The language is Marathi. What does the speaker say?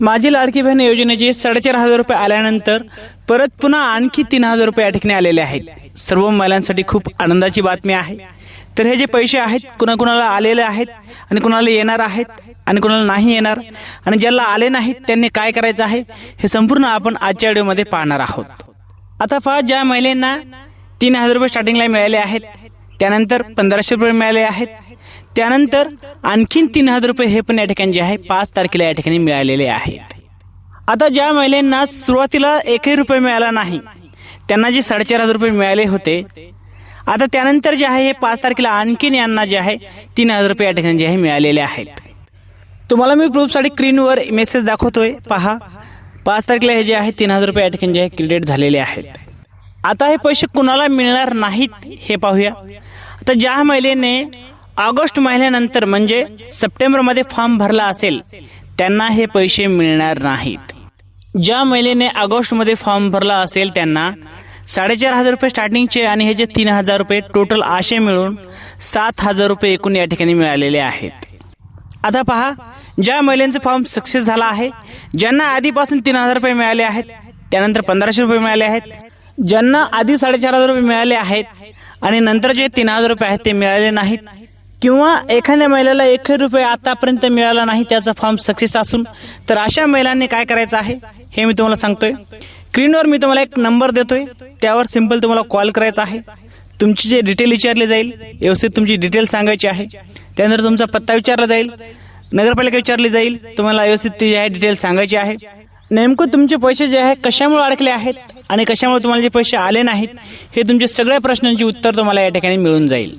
माझी लाडकी बहीण योजनेचे साडेचार हजार रुपये आल्यानंतर परत पुन्हा आणखी तीन हजार रुपये या ठिकाणी आलेले आहेत. सर्व महिलांसाठी खूप आनंदाची बातमी आहे. तर हे जे पैसे आहेत कुणाकुणाला आलेले आहेत आणि कुणाला येणार आहेत आणि कुणाला नाही येणार आणि ज्याला आले नाहीत त्यांनी काय करायचं आहे हे संपूर्ण आपण आजच्या व्हिडिओमध्ये पाहणार आहोत. आता पहा ज्या महिलांना तीन हजार रुपये स्टार्टिंगला मिळाले आहेत त्यानंतर पंधराशे रुपये मिळाले आहेत. त्यानंतर आणखीन तीन हजार रुपये हे पण या ठिकाणी जे आहे पाच तारखेला या ठिकाणी मिळालेले आहेत. आता ज्या महिलांना सुरुवातीला एकही रुपये मिळाला नाही त्यांना जे साडेचार हजार रुपये मिळाले होते आता त्यानंतर जे आहे हे पाच तारखेला आणखीन यांना जे आहे तीन हजार रुपये या ठिकाणी जे आहे मिळालेले आहेत. तुम्हाला मी प्रूफसाठी स्क्रीनवर मेसेज दाखवतोय पहा. पाच तारखेला हे जे आहे तीन हजार रुपये या ठिकाणी जे आहे क्रेडिट झालेले आहेत. आता हे पैसे कुणाला मिळणार नाहीत हे पाहूया. तर ज्या महिलेने ऑगस्ट महिन्यानंतर म्हणजे सप्टेंबरमध्ये फॉर्म भरला असेल त्यांना हे पैसे मिळणार नाहीत. ज्या महिलेने ऑगस्टमध्ये फॉर्म भरला असेल त्यांना साडेचार हजार रुपये स्टार्टिंगचे आणि हे जे तीन हजार रुपये टोटल आशे मिळून सात हजार रुपये एकूण या ठिकाणी मिळालेले आहेत. आता पहा ज्या महिलांचा फॉर्म सक्सेस झाला आहे ज्यांना आधीपासून तीन हजार रुपये मिळाले आहेत त्यानंतर पंधराशे रुपये मिळाले आहेत ज्यांना आधी साडेचार हजार रुपये मिळाले आहेत आणि नंतर जे तीन हजार रुपये आहेत ते मिळाले नाहीत. किंवा एखाद्या महिलेला एकही रुपये आतापर्यंत मिळाला नाही त्याचा फॉर्म सक्सेस असून तर अशा महिलांनी काय करायचं आहे हे मी तुम्हाला सांगतोय. स्क्रीनवर मी तुम्हाला एक नंबर देतोय त्यावर सिंपल तुम्हाला कॉल करायचा आहे. तुमची जे डिटेल विचारली जाईल व्यवस्थित तुमची डिटेल सांगायची आहे. त्यानंतर तुमचा पत्ता विचारला जाईल नगरपालिका विचारली जाईल तुम्हाला व्यवस्थित ती आहे डिटेल सांगायची आहे. नेमकं तुमचे पैसे जे आहे कशामुळे अडकले आहेत आणि कशामुळे तुम्हाला जे पैसे आले नाहीत हे तुमच्या सगळ्या प्रश्नांची उत्तर तुम्हाला या ठिकाणी मिळून जाईल.